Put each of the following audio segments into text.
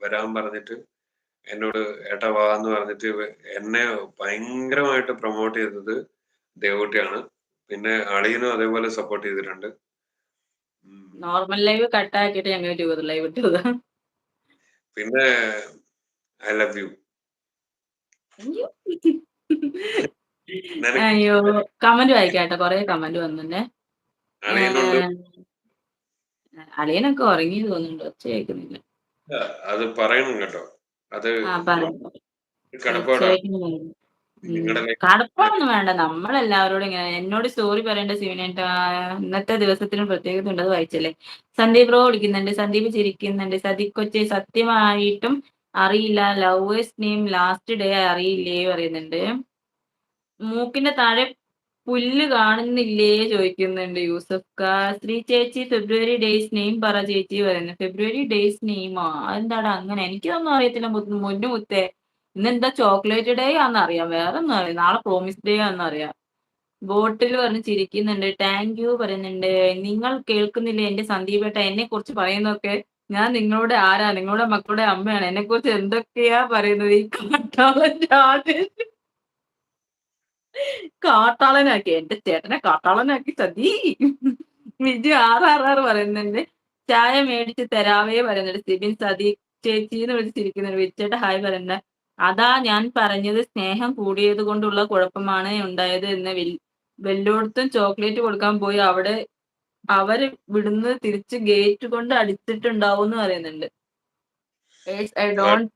വരാൻ പറഞ്ഞിട്ട് എന്നോട് ഏട്ടാ വാ എന്ന് പറഞ്ഞിട്ട് എന്നെ ഭയങ്കരമായിട്ട് പ്രൊമോട്ട് ചെയ്തത് ദേവൂട്ടിയാണ്. പിന്നെ അളിയനും അതേപോലെ സപ്പോർട്ട് ചെയ്തിട്ടുണ്ട്. നോർമൽ ലൈവ് കട്ടാക്കിയിട്ട് ഞങ്ങൾ ട്യൂബർ ലൈവ് ഇട്ടത്. പിന്നെ ഐ ലവ് യു അയ്യോ. കമന്റ് വായിക്കാട്ടെ. കൊറേ കമന്റ് ഏഹ് അളിയനൊക്കെ ഉറങ്ങി തോന്നുന്നുണ്ട്. ഒച്ച കേൾക്കുന്നില്ല. അത് പറയണം കേട്ടോ. അത് കടപ്പാടൊന്നും വേണ്ട. നമ്മളെല്ലാവരോടും ഇങ്ങനെ എന്നോട് സ്റ്റോറി പറയേണ്ട സിവിനേട്ട ഇന്നത്തെ ദിവസത്തിന് പ്രത്യേകത ഉണ്ട്. അത് വായിച്ചല്ലേ? സന്ദീപ് റോ വിളിക്കുന്നുണ്ട്. സന്ദീപ് ചിരിക്കുന്നുണ്ട്. സദീപ് കൊച്ചി സത്യമായിട്ടും അറിയില്ല. ലവേഴ്സ് നെയിം ലാസ്റ്റ് ഡേ അറിയില്ലേ പറയുന്നുണ്ട്. മൂക്കിന്റെ താഴെ പുല്ല് കാണുന്നില്ലേ ചോദിക്കുന്നുണ്ട് യൂസഫ് കാ ശ്രീ ചേച്ചി ഫെബ്രുവരി ഡേയ്സ് നെയിം പറ ചേച്ചി പറയുന്നു. ഫെബ്രുവരി ഡേയ്സ് നെയിമോ? അതെന്താടാ അങ്ങനെ? എനിക്കൊന്നും അറിയത്തില്ല മുന്നു മുത്തേ. ഇന്നെന്താ ചോക്ലേറ്റ് ഡേ ആണെന്നറിയാം വേറെ ഒന്നും അറിയാം. നാളെ പ്രോമിസ് ഡേ ആണെന്നറിയാം ബോട്ടിൽ പറഞ്ഞ് ചിരിക്കുന്നുണ്ട്. താങ്ക് യു പറയുന്നുണ്ട്. നിങ്ങൾ കേൾക്കുന്നില്ലേ? എന്റെ സന്ദീപേട്ട എന്നെ കുറിച്ച് പറയുന്നതൊക്കെ ഞാൻ നിങ്ങളുടെ ആരാ? നിങ്ങളുടെ മക്കളുടെ അമ്മയാണ്. എന്നെ കുറിച്ച് എന്തൊക്കെയാ പറയുന്നത്? ഈ കാട്ടാളൻ രാജേഷ് കാട്ടാളനാക്കി എന്റെ ചേട്ടനെ കാട്ടാളനാക്കി Sati Viju R R R പറയുന്നുണ്ട് ചായ മേടിച്ച് തരാവേ പറയുന്നുണ്ട് സിബിൻ സതി. ചേച്ചി എന്ന് വിളിച്ചിരിക്കുന്നുണ്ട് വിച്ചേട്ട ഹായ് പറയുന്ന അതാ ഞാൻ പറഞ്ഞത് സ്നേഹം കൂടിയത് കൊണ്ടുള്ള കുഴപ്പമാണ് ഉണ്ടായത് എന്ന് വെല്ലോടത്തും ചോക്ലേറ്റ് കൊടുക്കാൻ പോയി. അവിടെ അവർ വിടുന്ന് തിരിച്ച് ഗേറ്റ് കൊണ്ട് അടിച്ചിട്ടുണ്ടാവും എന്ന് പറയുന്നുണ്ട് ഐ ഡോണ്ട്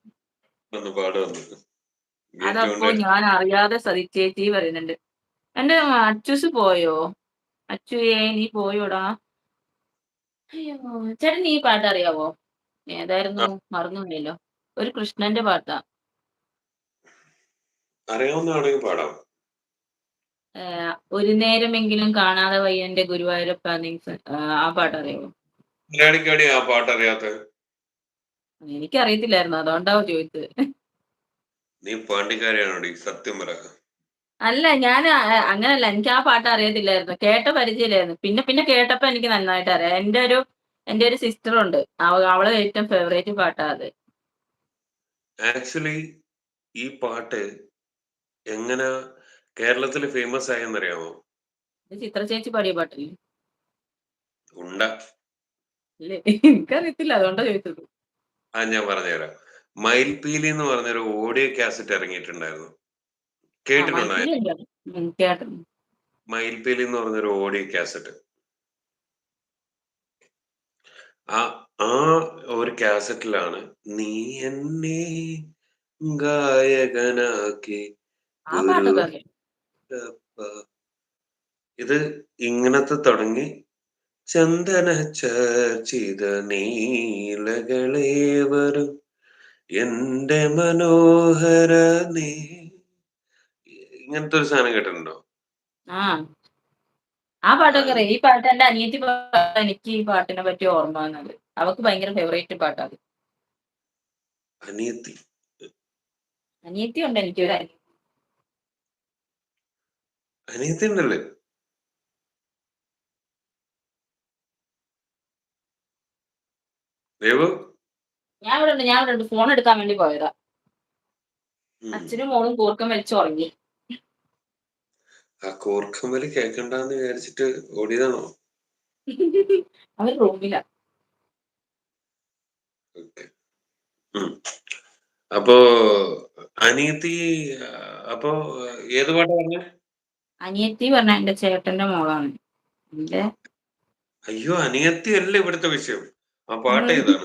അതപ്പോ ഞാൻ അറിയാതെ സതിച്ചേച്ചി പറയുന്നുണ്ട്. എന്റെ അച്ചുസ് പോയോ? അച്ചുയെ നീ പോയോടാ? അയ്യോ ചേട്ടൻ നീ പാട്ട് അറിയാവോ? ഏതായിരുന്നു? മറന്നുപോയല്ലോ. ഒരു കൃഷ്ണന്റെ പാട്ടാ. അറിയാവുന്നതാണെങ്കിൽ പാടാം. ഒരു നേരമെങ്കിലും കാണാതെ വയ്യന്റെ ഗുരുവായൂരപ്പ ആ പാട്ട് മലയാളിക്കാടി ആ പാട്ട് അറിയാത്ത? എനിക്കറിയത്തില്ലായിരുന്നു. അതുകൊണ്ടാവും ചോദിച്ചത്. നീ പാണ്ടിക്കാരിയാണോടി? സത്യം പറ. അല്ല ഞാൻ അങ്ങനല്ല. എനിക്ക് ആ പാട്ട് അറിയത്തില്ലായിരുന്നു. കേട്ട പരിചയമില്ലായിരുന്നു. പിന്നെ പിന്നെ കേട്ടപ്പോ എനിക്ക് നന്നായിട്ട് അറിയാം. എന്റെ ഒരു എന്റെ ഒരു സിസ്റ്റർ ഉണ്ട്. അവൾ ഏറ്റവും ഫേവറേറ്റ് പാട്ടാ അത്. ആക്ച്വലി ഈ പാട്ട് എങ്ങനെ കേരളത്തിൽ ഫേമസ് ആയെന്നറിയാമോ? ചിത്ര ചേച്ചി പാടിയ പാട്ടല്ലേ? എനിക്കറിയത്തില്ല. അതുകൊണ്ടാ ചോദിച്ചത്. ആ ഞാൻ പറഞ്ഞുതരാം. മയിൽപീലി എന്ന് പറഞ്ഞൊരു ഓഡിയോ കാസറ്റ് ഇറങ്ങിയിട്ടുണ്ടായിരുന്നു. കേട്ടിട്ടുണ്ടായിരുന്നു മയിൽപീലി എന്ന് പറഞ്ഞൊരു ഓഡിയോ കാസറ്റ്. ആ ആ ഒരു കാസറ്റിലാണ് നീ എന്നെ ഗായകനാക്കി. ഇത് ഇങ്ങനത്തെ തുടങ്ങി. ചന്ദന ചർച്ചിത നീലകളേവരും എന്റെ മനോഹര നീ. ഇങ്ങനത്തെ ഒരു സാധനം കേട്ടിട്ടുണ്ടോ? ആ. പാട്ടൊക്കെ അറിയാം. ഈ പാട്ട് എന്റെ അനിയത്തി എനിക്ക് ഈ പാട്ടിനെ പറ്റി ഓർമ്മ വന്നത്. അവക്ക് ഭയങ്കര ഫേവറേറ്റ് പാട്ടാണ് അനിയത്തി. അനിയത്തി ഉണ്ട് എനിക്ക് ഒരു അനിയത്തി. അനിയത്തി ഉണ്ടല്ലേ? ദേവു. ഉണ്ട് ഞാൻ ഇവിടെ ഫോൺ എടുക്കാൻ വേണ്ടി പോയതാ. അച്ഛനും മോളും കൂർക്കം വലിച്ചു ഉറങ്ങി. ആ കൂർക്കമ്പൽ കേക്കണ്ടെന്ന് വിചാരിച്ചിട്ട് ഓടിയതാണോ? അവർ റൂമില. അപ്പോ അനിയത്തി അപ്പോ ഏത് പാട്ടാ പറഞ്ഞ? അനിയത്തി പറഞ്ഞ എന്റെ ചേട്ടന്റെ മോളാണ്. അയ്യോ അനിയത്തി അല്ല ഇവിടുത്തെ വിഷയം. ആ പാട്ട് ഏതാണ്?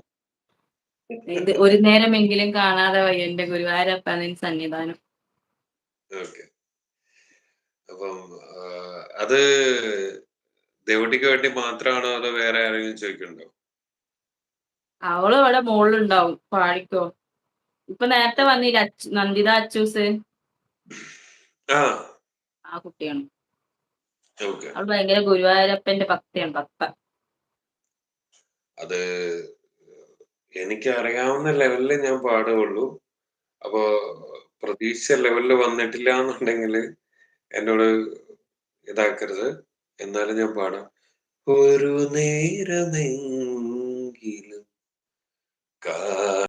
ഇത് ഒരു നേരമെങ്കിലും കാണാതെ വയ്യ. എന്റെ ഗുരുവായൂരപ്പ സന്നിധാനം. ഓക്കെ. അപ്പം അത് ദേവട്ടിക്ക് വേണ്ടി മാത്രമാണോ അതോ വേറെ ആരെങ്കിലും ചോദിക്കണ്ടോ അവൾ അവിടെ മുകളിലുണ്ടാവും പാടിക്കോ. ഇപ്പൊ നേരത്തെ വന്നില്ല നന്ദിത അച്ചൂസ്. ആ. കുട്ടിയാണ്. അവൾ ഭയങ്കര ഗുരുവായൂരപ്പന്റെ ഭക്തിയാണ് ഭക്ത. അത് എനിക്ക് അറിയാവുന്ന ലെവലിൽ ഞാൻ പാടുകയുള്ളൂ. അപ്പോ പ്രതീക്ഷ ലെവലിൽ വന്നിട്ടില്ല എന്നുണ്ടെങ്കിൽ എന്നോട് ഇതാക്കരുത്. എന്നാലും ഞാൻ പാടാം. ഒരു നേരമെങ്കിലും കാ